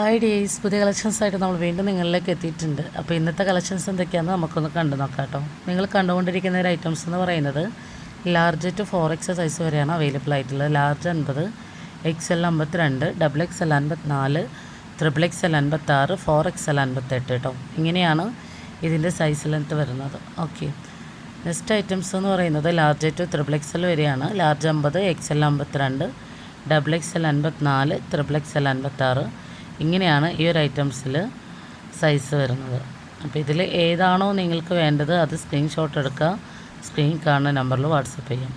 Hi days പുതിയ collections ആയിട്ട് നമ്മൾ വീണ്ടും നിങ്ങളിലേക്ക് എത്തിയിട്ടുണ്ട്. അപ്പോൾ ഇന്നത്തെ കളക്ഷൻസ് എന്തൊക്കെയാണെന്ന് നമുക്കൊന്ന് കണ്ടു നോക്കാം കേട്ടോ. നിങ്ങൾ കണ്ടുകൊണ്ടിരിക്കുന്ന ഒരു ഐറ്റംസ് എന്ന് പറയുന്നത് large to four X size വരെയാണ് അവൈലബിൾ ആയിട്ടുള്ളത്. ലാർജ് അൻപത് എക്സ് എൽ അമ്പത്തിരണ്ട് ഡബിൾ എക്സ് എൽ അൻപത്തിനാല് ത്രിബിൾ എക്സ് എൽ അൻപത്താറ് ഫോർ എക്സ് എൽ അൻപത്തെട്ട് കേട്ടോ. ഇങ്ങനെയാണ് ഇതിന്റെ സൈസ് ലെങ്ത്ത് വരുന്നത്. ഓക്കെ നെക്സ്റ്റ് ഐറ്റംസ് എന്ന് പറയുന്നത് large to triple X L വരെയാണ്. ലാർജ് അമ്പത് എക്സ് എൽ അമ്പത്തിരണ്ട് ഡബിൾ എക്സ് എൽ അൻപത്തിനാല് ത്രിബിൾ എക്സ് എൽ അൻപത്താറ് ഇങ്ങനെയാണ് ഈ ഒരു ഐറ്റംസിൽ സൈസ് വരുന്നത്. അപ്പോൾ ഇതിൽ ഏതാണോ നിങ്ങൾക്ക് വേണ്ടത് അത് സ്ക്രീൻഷോട്ട് എടുക്കുക. സ്ക്രീൻ കാണുന്ന നമ്പറിൽ വാട്സപ്പ് ചെയ്യും.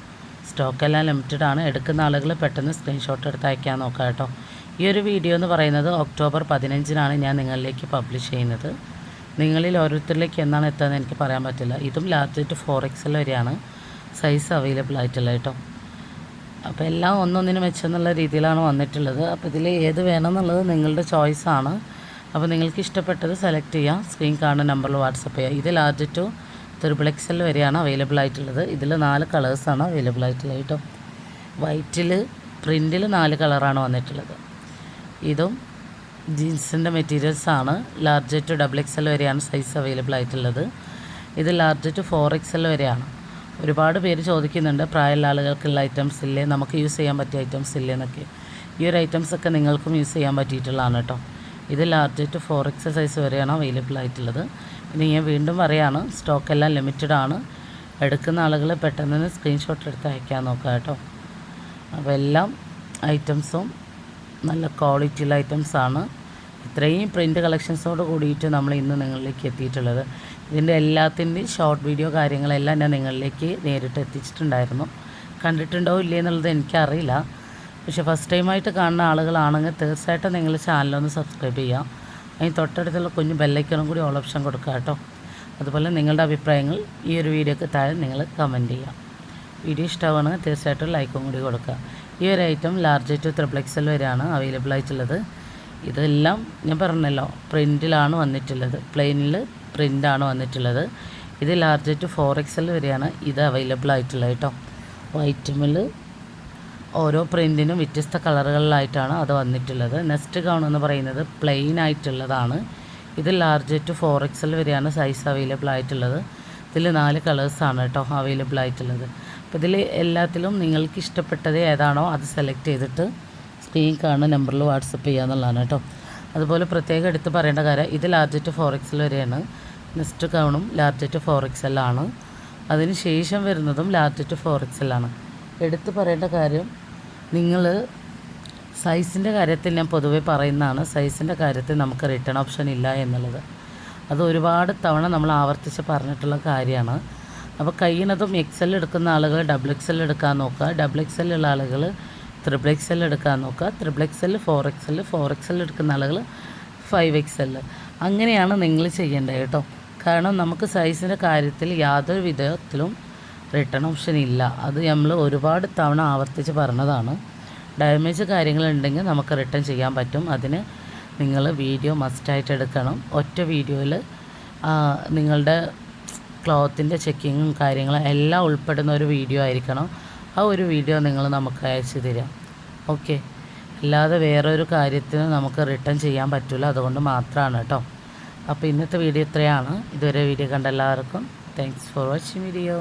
സ്റ്റോക്കെല്ലാം ലിമിറ്റഡ് ആണ്. എടുക്കുന്ന ആളുകൾ പെട്ടെന്ന് സ്ക്രീൻഷോട്ട് എടുത്ത് അയക്കാൻ നോക്കാം കേട്ടോ. ഈ ഒരു വീഡിയോ എന്ന് പറയുന്നത് ഒക്ടോബർ പതിനഞ്ചിനാണ് ഞാൻ നിങ്ങളിലേക്ക് പബ്ലിഷ് ചെയ്യുന്നത്. നിങ്ങളിൽ ഓരോരുത്തരിലേക്ക് എന്നാണ് എത്തുന്നത് എനിക്ക് പറയാൻ പറ്റില്ല. ഇതും ടു ഫോർ എക്സൽ വരെയാണ് സൈസ് അവൈലബിൾ ആയിട്ടുള്ളത് കേട്ടോ. അപ്പോൾ എല്ലാം ഒന്നൊന്നിനും മെച്ചെന്നുള്ള രീതിയിലാണ് വന്നിട്ടുള്ളത്. അപ്പോൾ ഇതിൽ ഏത് വേണമെന്നുള്ളത് നിങ്ങളുടെ ചോയ്സാണ് അപ്പോൾ നിങ്ങൾക്ക് ഇഷ്ടപ്പെട്ടത് സെലക്ട് ചെയ്യാം. സ്ക്രീൻ കാണുന്ന നമ്പറിൽ വാട്സപ്പ് ചെയ്യാം. ഇത് large to triple X L വരെയാണ് അവൈലബിൾ ആയിട്ടുള്ളത്. ഇതിൽ നാല് കളേഴ്സാണ് അവൈലബിൾ ആയിട്ടുള്ളത് കേട്ടോ. വൈറ്റിൽ പ്രിന്റിൽ നാല് കളറാണ് വന്നിട്ടുള്ളത്. ഇതും ജീൻസിന്റെ മെറ്റീരിയൽസാണ് large to double X L വരെയാണ് സൈസ് അവൈലബിൾ ആയിട്ടുള്ളത്. ഇത് ലാർജ് ടു ഫോർ എക്സൽ വരെയാണ്. ഒരുപാട് പേര് ചോദിക്കുന്നുണ്ട് പ്രായമുള്ള ആളുകൾക്കുള്ള ഐറ്റംസ് ഇല്ലേ? നമുക്ക് യൂസ് ചെയ്യാൻ പറ്റിയ ഐറ്റംസ് ഇല്ലേ? എന്നൊക്കെ. ഈ ഒരു ഐറ്റംസ് ഒക്കെ നിങ്ങൾക്കും യൂസ് ചെയ്യാൻ പറ്റിയിട്ടുള്ളതാണ് കേട്ടോ. ഇത് large to four X size വരെയാണ് അവൈലബിൾ ആയിട്ടുള്ളത്. പിന്നെ ഞാൻ വീണ്ടും പറയാണ് സ്റ്റോക്ക് എല്ലാം ലിമിറ്റഡ് ആണ്. എടുക്കുന്ന ആളുകൾ പെട്ടെന്ന് തന്നെ സ്ക്രീൻഷോട്ട് എടുത്ത് അയക്കാൻ നോക്കുക കേട്ടോ. അപ്പോൾ എല്ലാം ഐറ്റംസും നല്ല ക്വാളിറ്റിയുള്ള ഐറ്റംസാണ് ഇത്രയും പ്രിന്റ് കളക്ഷൻസോട് കൂടിയിട്ട് നമ്മൾ ഇന്ന് നിങ്ങളിലേക്ക് എത്തിയിട്ടുള്ളത്. ഇതിന്റെ എല്ലാത്തിന്റെയും ഷോർട്ട് വീഡിയോ കാര്യങ്ങളെല്ലാം ഞാൻ നിങ്ങളിലേക്ക് നേരിട്ട് എത്തിച്ചിട്ടുണ്ടായിരുന്നു. കണ്ടിട്ടുണ്ടോ ഇല്ലേ എന്നുള്ളത് എനിക്കറിയില്ല. പക്ഷേ ഫസ്റ്റ് ടൈമായിട്ട് കാണുന്ന ആളുകളാണെങ്കിൽ തീർച്ചയായിട്ടും നിങ്ങൾ ചാനലൊന്ന് സബ്സ്ക്രൈബ് ചെയ്യാം അതിന് തൊട്ടടുത്തുള്ള കുഞ്ഞു ബെല്ലൈക്കണും കൂടി ഓൾ ഓപ്ഷൻ കൊടുക്കുക കേട്ടോ. അതുപോലെ നിങ്ങളുടെ അഭിപ്രായങ്ങൾ ഈ ഒരു വീഡിയോക്ക് താഴെ നിങ്ങൾ കമന്റ് ചെയ്യാം വീഡിയോ ഇഷ്ടമാണെങ്കിൽ തീർച്ചയായിട്ടും ലൈക്കും കൂടി കൊടുക്കുക. ഈ ഒരു ഐറ്റം ലാർജ് ടു ത്രിപ്ലക്സൽ വരെയാണ് അവൈലബിൾ ആയിട്ടുള്ളത്. ഇതെല്ലാം ഞാൻ പറഞ്ഞല്ലോ പ്രിന്റിലാണ് വന്നിട്ടുള്ളത്. പ്ലെയിനിൽ പ്രിന്റാണ് വന്നിട്ടുള്ളത്. ഇത് ലാർജ് ടു ഫോർ എക്സൽ വരെയാണ് ഇത് അവൈലബിൾ ആയിട്ടുള്ളത് കേട്ടോ. വൈറ്റമിൽ ഓരോ പ്രിന്റിനും വ്യത്യസ്ത കളറുകളിലായിട്ടാണ് അത് വന്നിട്ടുള്ളത്. നെക്സ്റ്റ് എന്ന് പറയുന്നത് പ്ലെയിൻ ആയിട്ടുള്ളതാണ്. ഇത് large to four X L വരെയാണ് സൈസ് അവൈലബിൾ ആയിട്ടുള്ളത്. ഇതിൽ നാല് കളേഴ്സാണ് കേട്ടോ അവൈലബിൾ ആയിട്ടുള്ളത്. അപ്പോൾ ഇതിൽ എല്ലാത്തിലും നിങ്ങൾക്ക് ഇഷ്ടപ്പെട്ടത് ഏതാണോ അത് സെലക്ട് ചെയ്തിട്ട് സ്ക്രീൻ കാണുന്ന നമ്പറിൽ വാട്സപ്പ് ചെയ്യുക എന്നുള്ളതാണ് കേട്ടോ. അതുപോലെ പ്രത്യേകം എടുത്ത് പറയേണ്ട കാര്യം ഇത് large to four X L വരെയാണ്. നെക്സ്റ്റ് കൗണും ലാർജറ്റ് ഫോർ ആണ്. അതിന് ശേഷം വരുന്നതും ലാർജറ്റ് ഫോർ എക്സൽ ആണ്. എടുത്ത് പറയേണ്ട കാര്യം നിങ്ങൾ സൈസിന്റെ കാര്യത്തിൽ ഞാൻ പൊതുവെ പറയുന്നതാണ് സൈസിന്റെ കാര്യത്തിൽ നമുക്ക് റിട്ടേൺ ഓപ്ഷൻ ഇല്ല എന്നുള്ളത്. അത് ഒരുപാട് തവണ നമ്മൾ ആവർത്തിച്ച് പറഞ്ഞിട്ടുള്ള കാര്യമാണ്. അപ്പോൾ കഴിയുന്നതും എക്സൽ എടുക്കുന്ന ആളുകൾ ഡബിൾ എക്സൽ എടുക്കാൻ നോക്കുക. ഡബിൾ എക്സൽ ഉള്ള ആളുകൾ ത്രിബിൾ എൽ എടുക്കാൻ നോക്കുക. Triple L four X L four X L എടുക്കുന്ന ആളുകൾ ഫൈവ് എക്സ് എൽ അങ്ങനെയാണ് നിങ്ങൾ ചെയ്യേണ്ടത് കേട്ടോ. കാരണം നമുക്ക് സൈസിന്റെ കാര്യത്തിൽ യാതൊരു വിധത്തിലും റിട്ടേൺ ഓപ്ഷൻ ഇല്ല. അത് നമ്മൾ ഒരുപാട് തവണ ആവർത്തിച്ച് പറഞ്ഞതാണ്. ഡാമേജ് കാര്യങ്ങളുണ്ടെങ്കിൽ നമുക്ക് റിട്ടേൺ ചെയ്യാൻ പറ്റും. അതിന് നിങ്ങൾ വീഡിയോ മസ്റ്റായിട്ട് എടുക്കണം. ഒറ്റ വീഡിയോയിൽ നിങ്ങളുടെ ക്ലോത്തിന്റെ ചെക്കിങ്ങും കാര്യങ്ങളും എല്ലാം ഉൾപ്പെടുന്ന ഒരു വീഡിയോ ആയിരിക്കണം. ആ ഒരു വീഡിയോ നിങ്ങൾ നമുക്ക് അയച്ചു തരാം. ഓക്കെ അല്ലാതെ വേറൊരു കാര്യത്തിന് നമുക്ക് റിട്ടേൺ ചെയ്യാൻ പറ്റില്ല അതുകൊണ്ട് മാത്രമാണ് കേട്ടോ അപ്പോൾ ഇന്നത്തെ വീഡിയോ ഇത്രയാണ്. ഇതുവരെ വീഡിയോ കണ്ട എല്ലാവർക്കും താങ്ക്സ് ഫോർ വാച്ചിങ് വീഡിയോ